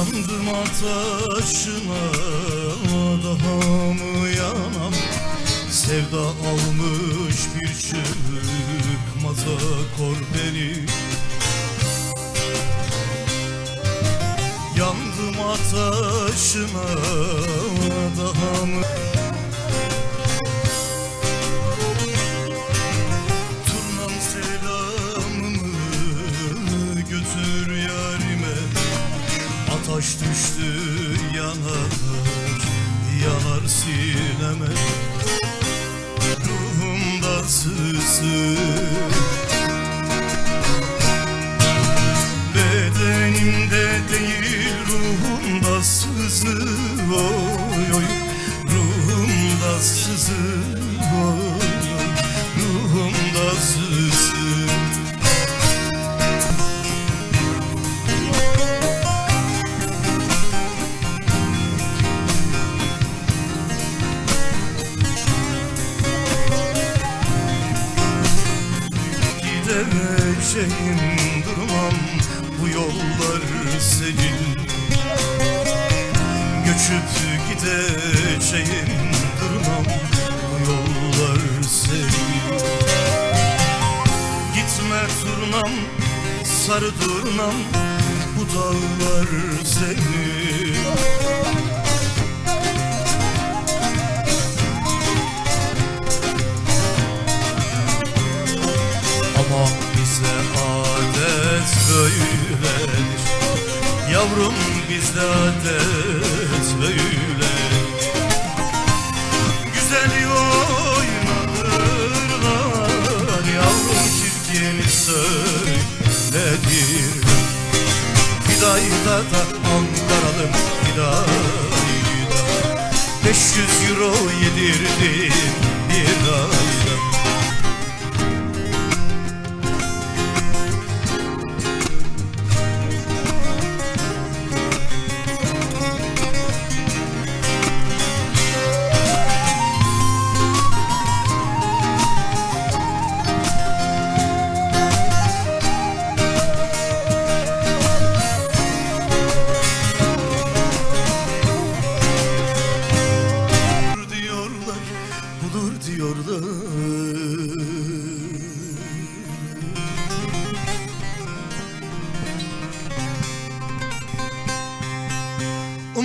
ateşine daha mı yanam? Sevda almış bir çıkmaza kor beni. Yandım ateşine daha mı Ataş düştü yanar Yanar sineme. Ruhumda sızı Bedenimde değil ruhumda sızı oy Gideceğim durmam bu yollar senin. Göçüp gideceğim durmam bu yollar senin. Gitme turnam sarı turnam bu dağlar senin adet böyledir Yavrum bizde adet böyledir Güzel oynadırlar Yavrum çirkin söyledir. Fidayda da Ankaralım Fidayda 500 euro yedirdim bir ayda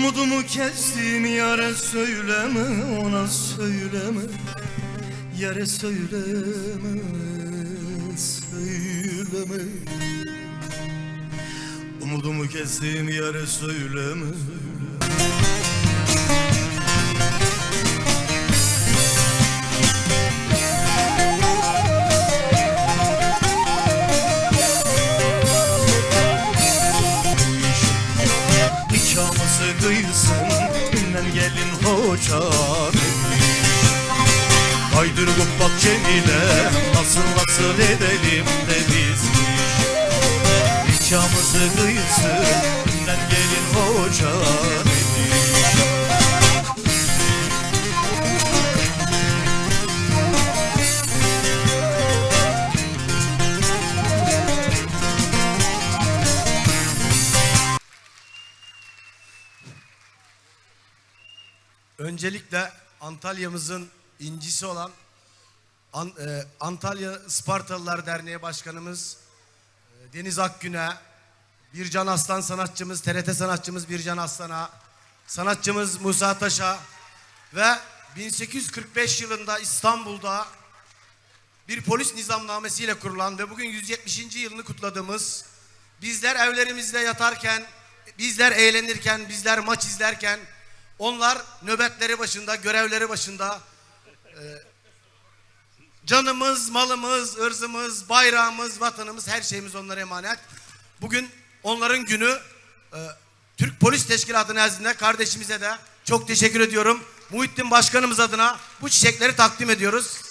Umudumu kestim yare söyleme ona söyleme. Yare söyleme söyleme. Umudumu kestim yare söyleme Nikahımızı gelin hoca Kaydır bak Cemile Nasıl nasıl edelim de biz. Nikahımızı kıysın Günden gelin hoca Öncelikle Antalya'mızın incisi olan An- e, Antalya Spartalılar Derneği Başkanımız e, Deniz Akgün'e, Bircan Aslan sanatçımız, TRT sanatçımız Bircan Aslan'a, sanatçımız Musa Taş'a ve 1845 yılında İstanbul'da bir polis nizamnamesiyle kurulan ve bugün 170. yılını kutladığımız bizler evlerimizde yatarken, bizler eğlenirken, bizler maç izlerken onlar nöbetleri başında, görevleri başında e, canımız, malımız, ırzımız, bayrağımız, vatanımız her şeyimiz onlara emanet. Bugün onların günü e, Türk Polis Teşkilatı nezdinde kardeşimize de çok teşekkür ediyorum. Muhittin Başkanımız adına bu çiçekleri takdim ediyoruz.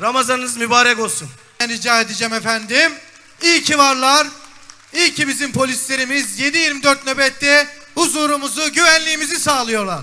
Ramazanınız mübarek olsun. rica edeceğim efendim. İyi ki varlar. İyi ki bizim polislerimiz 7-24 nöbette huzurumuzu, güvenliğimizi sağlıyorlar.